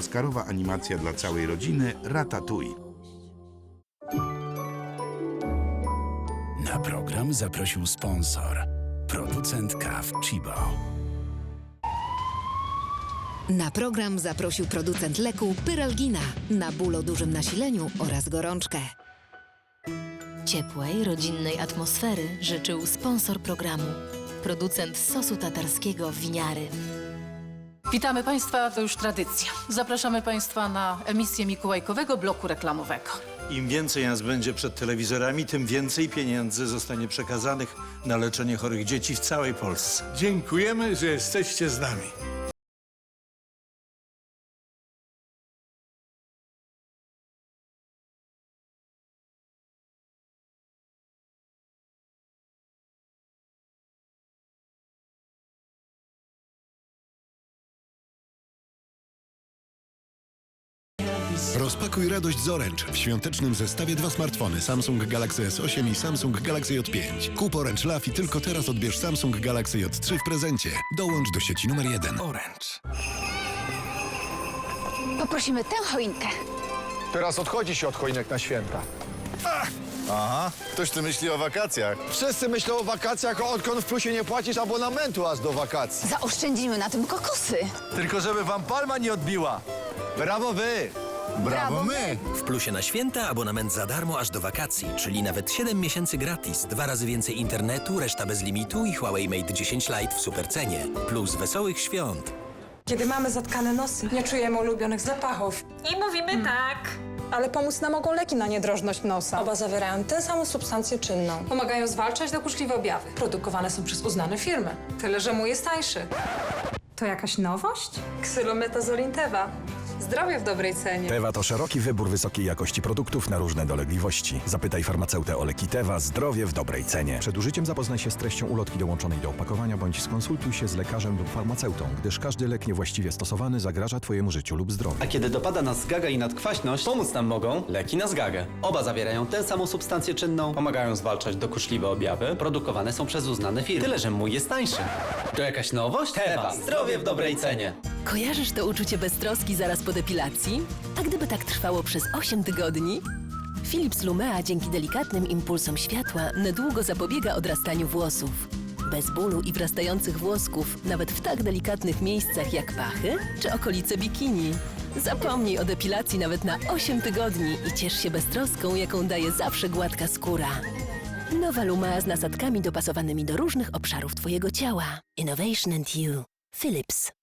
Oscarowa animacja dla całej rodziny Ratatouille. Na program zaprosił sponsor, producent kaw Chibo. Na program zaprosił producent leku Pyralgina na ból o dużym nasileniu oraz gorączkę. Ciepłej, rodzinnej atmosfery życzył sponsor programu, producent sosu tatarskiego Winiary. Witamy Państwa, to już tradycja. Zapraszamy Państwa na emisję mikołajkowego bloku reklamowego. Im więcej nas będzie przed telewizorami, tym więcej pieniędzy zostanie przekazanych na leczenie chorych dzieci w całej Polsce. Dziękujemy, że jesteście z nami. Rozpakuj radość z Orange. W świątecznym zestawie dwa smartfony Samsung Galaxy S8 i Samsung Galaxy J5. Kup Orange Love i tylko teraz odbierz Samsung Galaxy J3 w prezencie. Dołącz do sieci numer jeden. Orange. Poprosimy tę choinkę. Teraz odchodzi się od choinek na święta. Aha, ktoś tu myśli o wakacjach. Wszyscy myślą o wakacjach, a odkąd w plusie nie płacisz abonamentu aż do wakacji. Zaoszczędzimy na tym kokosy. Tylko żeby wam palma nie odbiła. Brawo wy! Brawo my! W Plusie na święta abonament za darmo aż do wakacji, czyli nawet 7 miesięcy gratis, dwa razy więcej internetu, reszta bez limitu i Huawei Mate 10 Lite w supercenie. Plus wesołych świąt. Kiedy mamy zatkane nosy, nie czujemy ulubionych zapachów. I mówimy tak. Ale pomóc nam mogą leki na niedrożność nosa. Oba zawierają tę samą substancję czynną. Pomagają zwalczać dokuczliwe objawy. Produkowane są przez uznane firmy. Tyle, że mój jest tańszy. To jakaś nowość? Ksylometazoline Teva. Zdrowie w dobrej cenie. Teva to szeroki wybór wysokiej jakości produktów na różne dolegliwości. Zapytaj farmaceutę o leki Teva, zdrowie w dobrej cenie. Przed użyciem zapoznaj się z treścią ulotki dołączonej do opakowania bądź skonsultuj się z lekarzem lub farmaceutą, gdyż każdy lek niewłaściwie stosowany zagraża Twojemu życiu lub zdrowiu. A kiedy dopada nas zgaga i nadkwaśność, pomóc nam mogą leki na zgagę. Oba zawierają tę samą substancję czynną, pomagają zwalczać dokuczliwe objawy, produkowane są przez uznane firmy. Tyle, że mój jest tańszy. To jakaś nowość? Teva, zdrowie w dobrej cenie. Kojarzysz to uczucie beztroski zaraz po depilacji? A gdyby tak trwało przez 8 tygodni? Philips Lumea dzięki delikatnym impulsom światła niedługo zapobiega odrastaniu włosów. Bez bólu i wrastających włosków, nawet w tak delikatnych miejscach jak pachy czy okolice bikini. Zapomnij o depilacji nawet na 8 tygodni i ciesz się beztroską, jaką daje zawsze gładka skóra. Nowa Lumea z nasadkami dopasowanymi do różnych obszarów Twojego ciała. Innovation and You. Philips.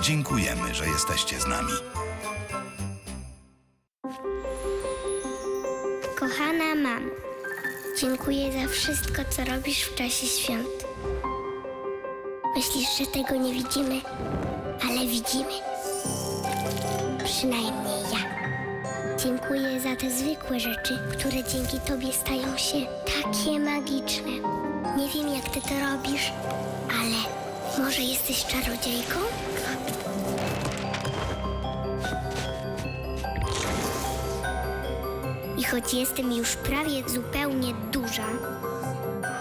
Dziękujemy, że jesteście z nami. Kochana mam, dziękuję za wszystko, co robisz w czasie świąt. Myślisz, że tego nie widzimy, ale widzimy. Przynajmniej ja. Dziękuję za te zwykłe rzeczy, które dzięki tobie stają się takie magiczne. Nie wiem, jak ty to robisz, ale może jesteś czarodziejką? I choć jestem już prawie zupełnie duża,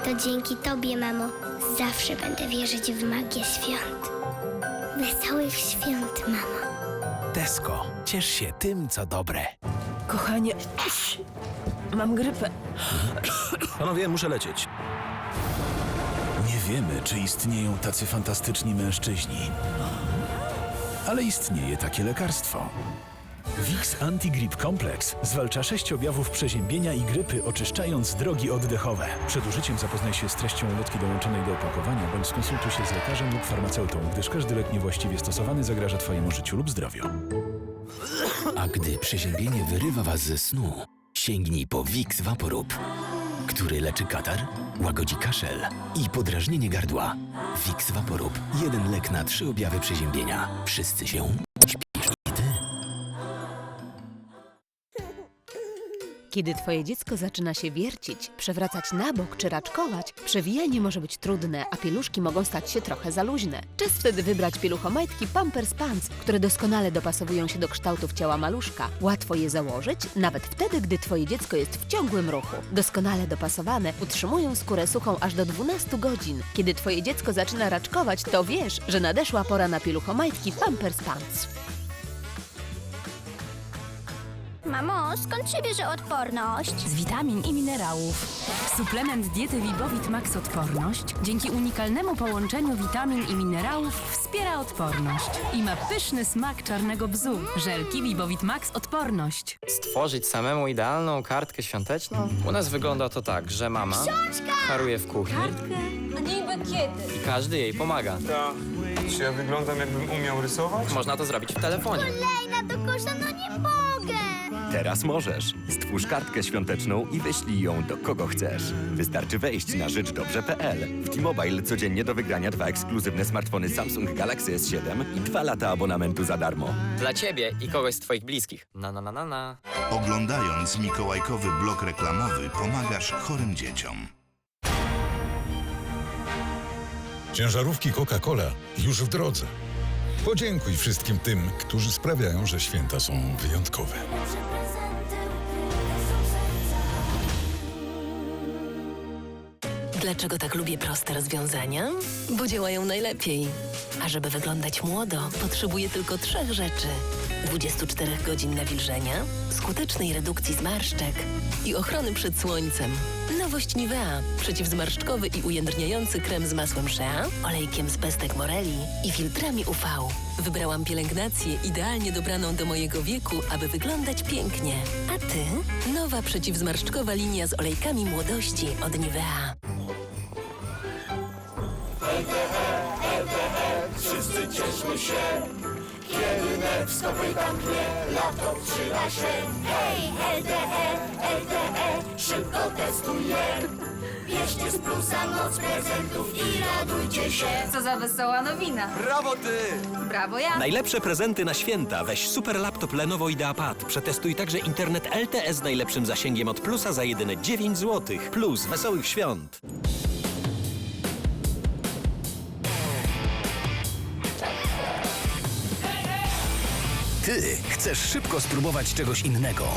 to dzięki tobie, mamo, zawsze będę wierzyć w magię świąt. Wesołych świąt, mamo. Tesco. Ciesz się tym, co dobre. Kochanie, mam grypę. Panowie, muszę lecieć. Wiemy, czy istnieją tacy fantastyczni mężczyźni. Ale istnieje takie lekarstwo. Vicks Antigrip Complex zwalcza sześć objawów przeziębienia i grypy, oczyszczając drogi oddechowe. Przed użyciem zapoznaj się z treścią ulotki dołączonej do opakowania, bądź skonsultuj się z lekarzem lub farmaceutą, gdyż każdy lek niewłaściwie stosowany zagraża Twojemu życiu lub zdrowiu. A gdy przeziębienie wyrywa was ze snu, sięgnij po Vicks Vaporub, który leczy katar, łagodzi kaszel i podrażnienie gardła. Vicks Vaporub. Jeden lek na trzy objawy przeziębienia. Wszyscy się śpisz i ty. Kiedy twoje dziecko zaczyna się wiercić, przewracać na bok czy raczkować, przewijanie może być trudne, a pieluszki mogą stać się trochę za luźne. Czas wtedy wybrać pieluchomajtki Pampers Pants, które doskonale dopasowują się do kształtów ciała maluszka. Łatwo je założyć, nawet wtedy, gdy twoje dziecko jest w ciągłym ruchu. Doskonale dopasowane utrzymują skórę suchą aż do 12 godzin. Kiedy twoje dziecko zaczyna raczkować, to wiesz, że nadeszła pora na pieluchomajtki Pampers Pants. Mamo, skąd się bierze odporność? z witamin i minerałów. Suplement diety Vibowit Max Odporność dzięki unikalnemu połączeniu witamin i minerałów wspiera odporność i ma pyszny smak czarnego bzu. Żelki Vibowit Max Odporność. Stworzyć samemu idealną kartkę świąteczną? U nas wygląda to tak, że mama haruje w kuchni A niby kiedy? i każdy jej pomaga. Czy ja wyglądam jakbym umiał rysować? Można to zrobić w telefonie. Lejna do kosza, no nie mogę! Teraz możesz. Stwórz kartkę świąteczną i wyślij ją do kogo chcesz. Wystarczy wejść na rzeczdobrze.pl. W T-Mobile codziennie do wygrania dwa ekskluzywne smartfony Samsung Galaxy S7 i dwa lata abonamentu za darmo. Dla ciebie i kogoś z twoich bliskich. Na na na na na. Oglądając mikołajkowy blok reklamowy, pomagasz chorym dzieciom. Ciężarówki Coca-Cola już w drodze. Podziękuj wszystkim tym, którzy sprawiają, że święta są wyjątkowe. Dlaczego tak lubię proste rozwiązania? Bo działają najlepiej. A żeby wyglądać młodo, potrzebuję tylko trzech rzeczy: 24 godzin nawilżenia, skutecznej redukcji zmarszczek i ochrony przed słońcem. Nowość Nivea. Przeciwzmarszczkowy i ujędrniający krem z masłem shea, olejkiem z pestek moreli i filtrami UV. Wybrałam pielęgnację idealnie dobraną do mojego wieku, aby wyglądać pięknie. A ty? Nowa przeciwzmarszczkowa linia z olejkami młodości od Nivea. Hej, LDE, LDE, szybko testuję. Bierzcie z plusa moc prezentów i radujcie się. Co za wesoła nowina. Brawo ty! Brawo ja. Najlepsze prezenty na święta. Weź super laptop Lenovo IdeaPad. Przetestuj także internet LTE z najlepszym zasięgiem od plusa za jedyne 9 zł. Plus wesołych świąt. Ty chcesz szybko spróbować czegoś innego.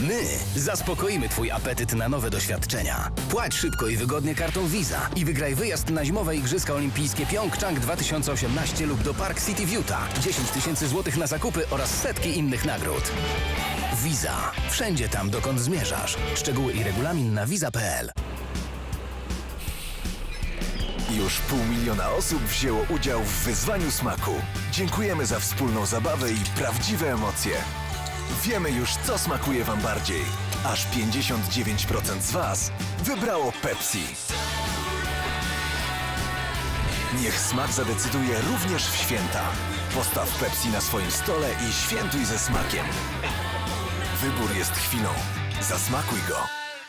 My zaspokoimy Twój apetyt na nowe doświadczenia. Płać szybko i wygodnie kartą Visa i wygraj wyjazd na zimowe Igrzyska Olimpijskie Pyeongchang 2018 lub do Park City w Utah. 10 tysięcy złotych na zakupy oraz setki innych nagród. Visa. Wszędzie tam, dokąd zmierzasz. Szczegóły i regulamin na visa.pl. Już pół miliona osób wzięło udział w wyzwaniu smaku. Dziękujemy za wspólną zabawę i prawdziwe emocje. Wiemy już, co smakuje Wam bardziej. Aż 59% z Was wybrało Pepsi. Niech smak zadecyduje również w święta. Postaw Pepsi na swoim stole i świętuj ze smakiem. Wybór jest chwilą. Zasmakuj go.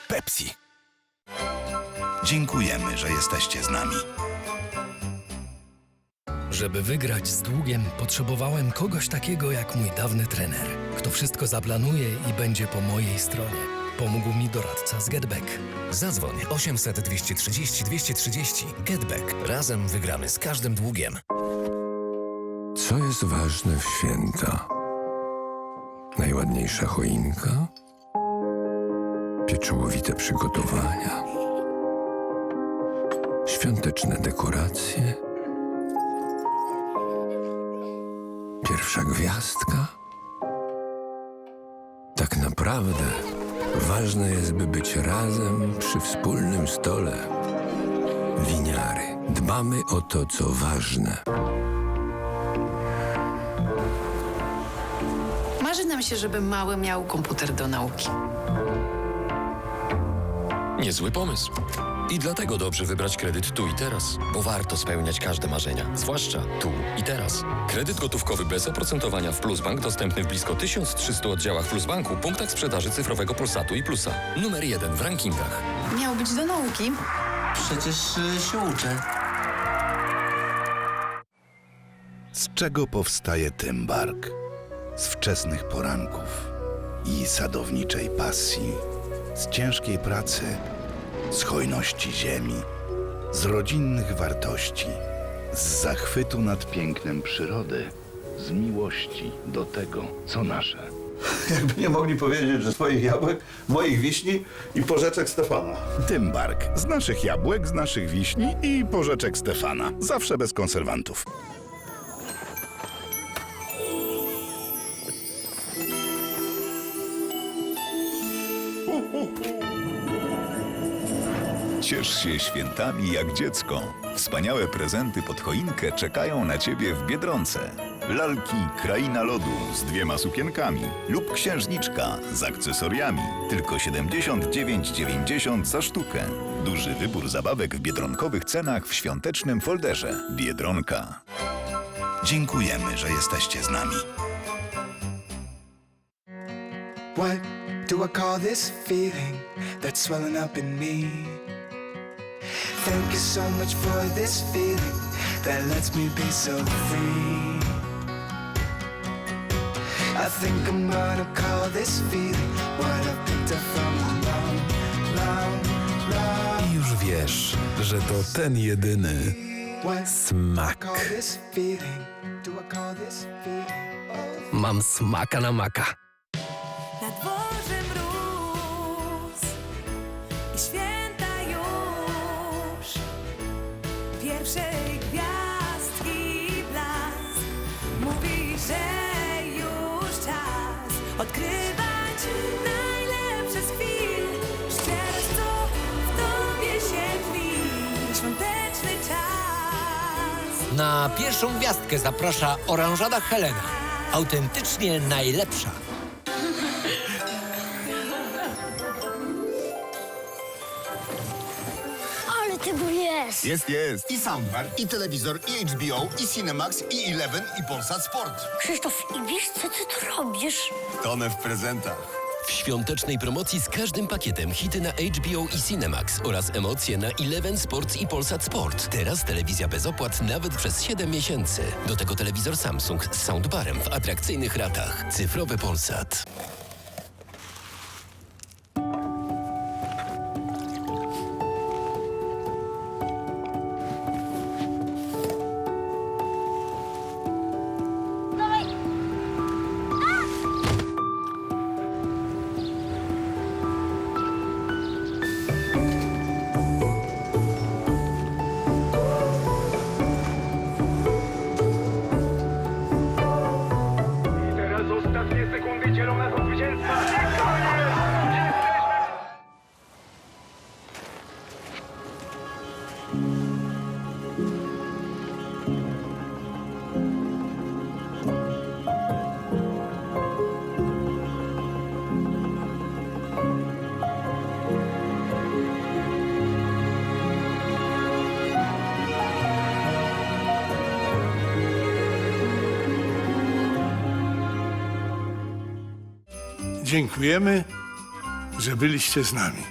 Pepsi. Dziękujemy, że jesteście z nami. Żeby wygrać z długiem, potrzebowałem kogoś takiego jak mój dawny trener, kto wszystko zaplanuje i będzie po mojej stronie. Pomógł mi doradca z GetBack. Zadzwoń 800 230 230 GetBack. Razem wygramy z każdym długiem. Co jest ważne w święta? Najładniejsza choinka? Pieczołowite przygotowania? Świąteczne dekoracje? Pierwsza gwiazdka? Tak naprawdę ważne jest, by być razem przy wspólnym stole. Winiary. Dbamy o to, co ważne. Marzy nam się, żeby mały miał komputer do nauki. Niezły pomysł. I dlatego dobrze wybrać kredyt tu i teraz, bo warto spełniać każde marzenia, zwłaszcza tu i teraz. Kredyt gotówkowy bez oprocentowania w Plusbank dostępny w blisko 1300 oddziałach Plusbanku, punktach sprzedaży cyfrowego Pulsatu i Plusa. Numer jeden w rankingach. Miał być do nauki. Przecież się uczę. Z czego powstaje Tymbark? Z wczesnych poranków. i sadowniczej pasji, z ciężkiej pracy, z hojności ziemi, z rodzinnych wartości, z zachwytu nad pięknem przyrody, z miłości do tego, co nasze. Jakby nie mogli powiedzieć, że swoich jabłek, moich wiśni i porzeczek Stefana. Tymbark, z naszych jabłek, z naszych wiśni i porzeczek Stefana. Zawsze bez konserwantów. Ciesz się świętami jak dziecko. Wspaniałe prezenty pod choinkę czekają na ciebie w Biedronce. Lalki Kraina Lodu z dwiema sukienkami lub księżniczka z akcesoriami. Tylko 79,90 za sztukę. Duży wybór zabawek w biedronkowych cenach w świątecznym folderze. Biedronka. Dziękujemy, że jesteście z nami. What do I call this feeling that's swelling up in me? Thank you so much for this feeling that lets me be so free. I think I'm gonna call this feeling what I picked up from a long, long, long. I już wiesz, że to ten jedyny What smak. call this feeling? Do I call this feeling? Mam smaka na maka. Na dworze mróz i święta Na pierwszą gwiazdkę zaprasza oranżada Helena. Autentycznie najlepsza. Ale tego jest! Jest, jest. I soundbar, i telewizor, i HBO, i Cinemax, i Eleven, i Polsat Sport. Krzysztof, i wiesz, co ty tu robisz? Tonę w prezentach. W świątecznej promocji z każdym pakietem hity na HBO i Cinemax oraz emocje na Eleven Sports i Polsat Sport. Teraz telewizja bez opłat nawet przez 7 miesięcy. Do tego telewizor Samsung z soundbarem w atrakcyjnych ratach. Cyfrowy Polsat. Dziękujemy, że byliście z nami.